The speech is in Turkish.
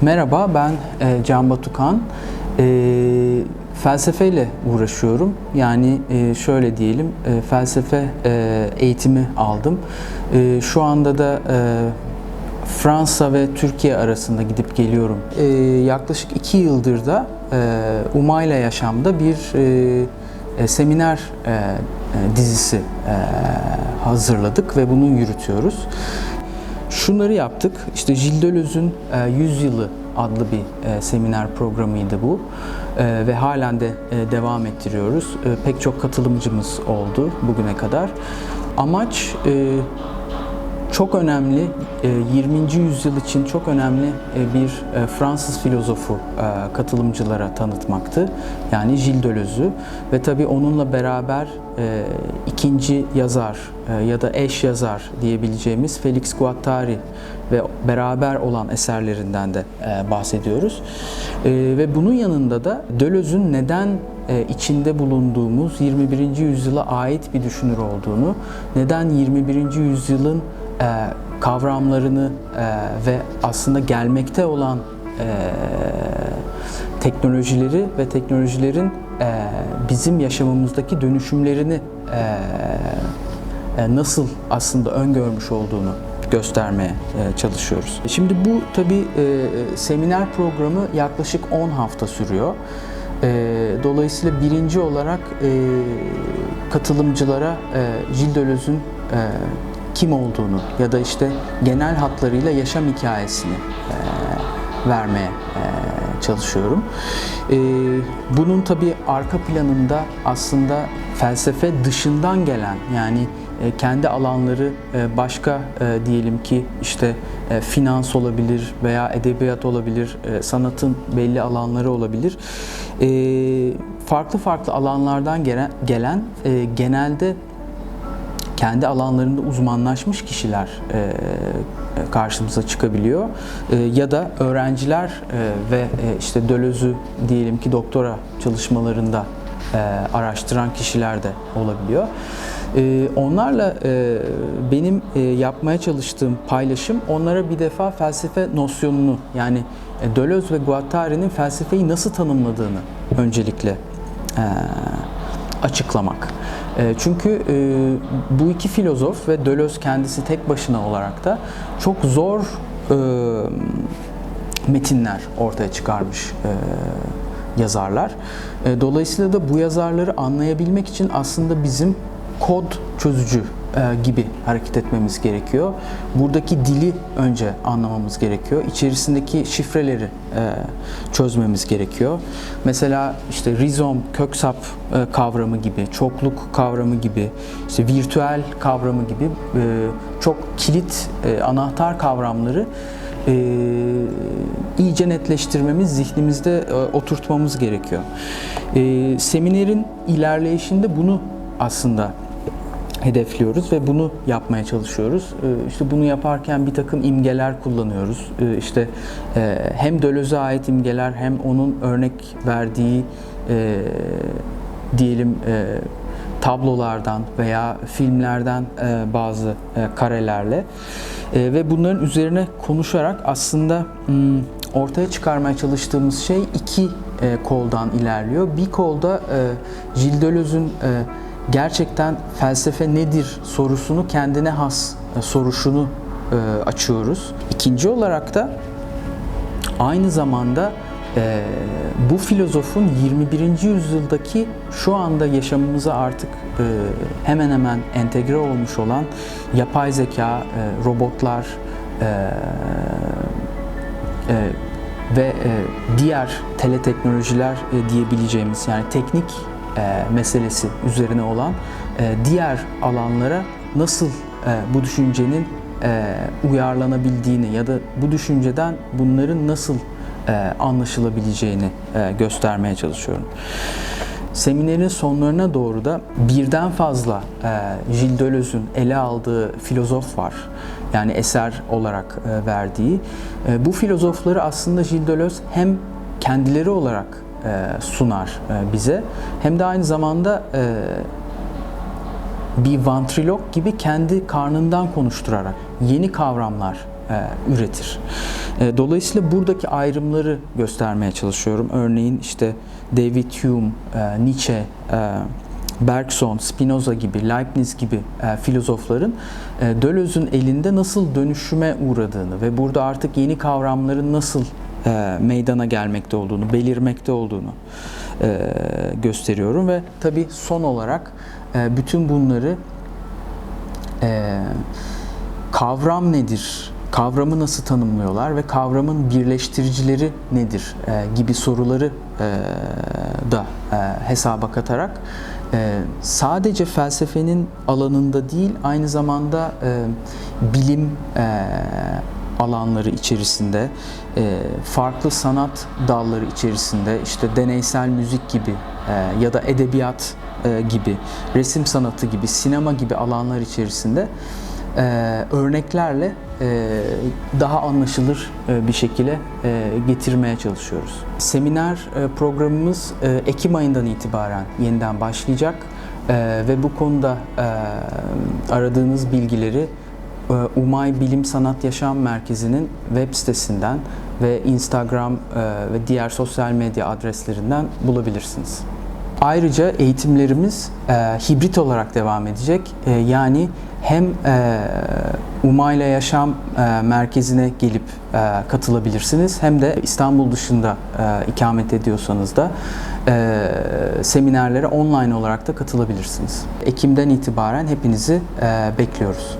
Merhaba, ben e, Can Batukan. E, felsefeyle uğraşıyorum. Yani e, şöyle diyelim, e, felsefe e, eğitimi aldım. E, şu anda da e, Fransa ve Türkiye arasında gidip geliyorum. E, yaklaşık iki yıldır da e, Umayla Yaşam'da bir e, e, seminer e, e, dizisi e, hazırladık ve bunu yürütüyoruz. Şunları yaptık. İşte Gilles Deleuze'ün e, 100 yılı adlı bir e, seminer programıydı bu. E, ve halen de e, devam ettiriyoruz. E, pek çok katılımcımız oldu bugüne kadar. Amaç e, çok önemli, e, 20. yüzyıl için çok önemli e, bir e, Fransız filozofu e, katılımcılara tanıtmaktı. Yani Gilles Deleuze'ü ve tabii onunla beraber e, ikinci yazar e, ya da eş yazar diyebileceğimiz Felix Guattari ve beraber olan eserlerinden de e, bahsediyoruz. E, ve bunun yanında da Deleuze'ün neden e, içinde bulunduğumuz 21. yüzyıla ait bir düşünür olduğunu, neden 21. yüzyılın e, kavramlarını e, ve aslında gelmekte olan e, teknolojileri ve teknolojilerin e, bizim yaşamımızdaki dönüşümlerini e, e, nasıl aslında öngörmüş olduğunu göstermeye e, çalışıyoruz. Şimdi bu tabi seminer programı yaklaşık 10 hafta sürüyor. E, dolayısıyla birinci olarak e, katılımcılara e, Gilles Deleuze'ün e, kim olduğunu ya da işte genel hatlarıyla yaşam hikayesini e, vermeye e, çalışıyorum. E, bunun tabi arka planında aslında felsefe dışından gelen yani kendi alanları başka diyelim ki işte finans olabilir veya edebiyat olabilir, sanatın belli alanları olabilir. Farklı farklı alanlardan gelen, genelde kendi alanlarında uzmanlaşmış kişiler e, karşımıza çıkabiliyor e, ya da öğrenciler e, ve e, işte Deleuze'ü diyelim ki doktora çalışmalarında e, araştıran kişiler de olabiliyor. E, onlarla e, benim e, yapmaya çalıştığım paylaşım onlara bir defa felsefe nosyonunu yani e, Deleuze ve Guattari'nin felsefeyi nasıl tanımladığını öncelikle e, açıklamak. E, çünkü e, bu iki filozof ve Deleuze kendisi tek başına olarak da çok zor e, metinler ortaya çıkarmış yazarlar. Dolayısıyla da bu yazarları anlayabilmek için aslında bizim kod çözücü gibi hareket etmemiz gerekiyor. Buradaki dili önce anlamamız gerekiyor. İçerisindeki şifreleri çözmemiz gerekiyor. Mesela işte rizom, köksap kavramı gibi, çokluk kavramı gibi, işte virtüel kavramı gibi çok kilit anahtar kavramları iyice netleştirmemiz, zihnimizde oturtmamız gerekiyor. Seminerin ilerleyişinde bunu aslında hedefliyoruz ve bunu yapmaya çalışıyoruz. İşte bunu yaparken bir takım imgeler kullanıyoruz. İşte hem Deleuze'e ait imgeler hem onun örnek verdiği diyelim tablolardan veya filmlerden bazı karelerle ve bunların üzerine konuşarak aslında ortaya çıkarmaya çalıştığımız şey iki koldan ilerliyor. Bir kolda Gilles Deleuze'ün gerçekten felsefe nedir sorusunu kendine has e, soruşunu e, açıyoruz. İkinci olarak da aynı zamanda e, bu filozofun 21. yüzyıldaki şu anda yaşamımıza artık hemen hemen entegre olmuş olan yapay zeka, robotlar ve diğer teleteknolojiler e, diyebileceğimiz yani teknik meselesi üzerine olan e, diğer alanlara nasıl e, bu düşüncenin e, uyarlanabildiğini ya da bu düşünceden bunların nasıl e, anlaşılabileceğini e, göstermeye çalışıyorum. Seminerin sonlarına doğru da birden fazla e, Gilles Deleuze'ün ele aldığı filozof var. Yani eser olarak e, verdiği. E, bu filozofları aslında Gilles Deleuze hem kendileri olarak e, sunar e, bize. Hem de aynı zamanda e, bir vantrilok gibi kendi karnından konuşturarak yeni kavramlar e, üretir. E, dolayısıyla buradaki ayrımları göstermeye çalışıyorum. Örneğin işte David Hume, e, Nietzsche, e, Bergson, Spinoza gibi, Leibniz gibi e, filozofların e, elinde nasıl dönüşüme uğradığını ve burada artık yeni kavramların nasıl e, meydana gelmekte olduğunu, belirmekte olduğunu e, gösteriyorum ve tabii son olarak e, bütün bunları e, kavram nedir, kavramı nasıl tanımlıyorlar ve kavramın birleştiricileri nedir e, gibi soruları e, da e, hesaba katarak e, sadece felsefenin alanında değil aynı zamanda e, bilim e, alanları içerisinde e, farklı sanat dalları içerisinde işte deneysel müzik gibi e, ya da edebiyat e, gibi resim sanatı gibi sinema gibi alanlar içerisinde örneklerle daha anlaşılır bir şekilde getirmeye çalışıyoruz. Seminer programımız Ekim ayından itibaren yeniden başlayacak ve bu konuda aradığınız bilgileri Umay Bilim Sanat Yaşam Merkezi'nin web sitesinden ve Instagram e, ve diğer sosyal medya adreslerinden bulabilirsiniz. Ayrıca eğitimlerimiz e, hibrit olarak devam edecek. E, yani hem e, Umayla Yaşam e, Merkezi'ne gelip e, katılabilirsiniz hem de İstanbul dışında e, ikamet ediyorsanız da e, seminerlere online olarak da katılabilirsiniz. Ekim'den itibaren hepinizi e, bekliyoruz.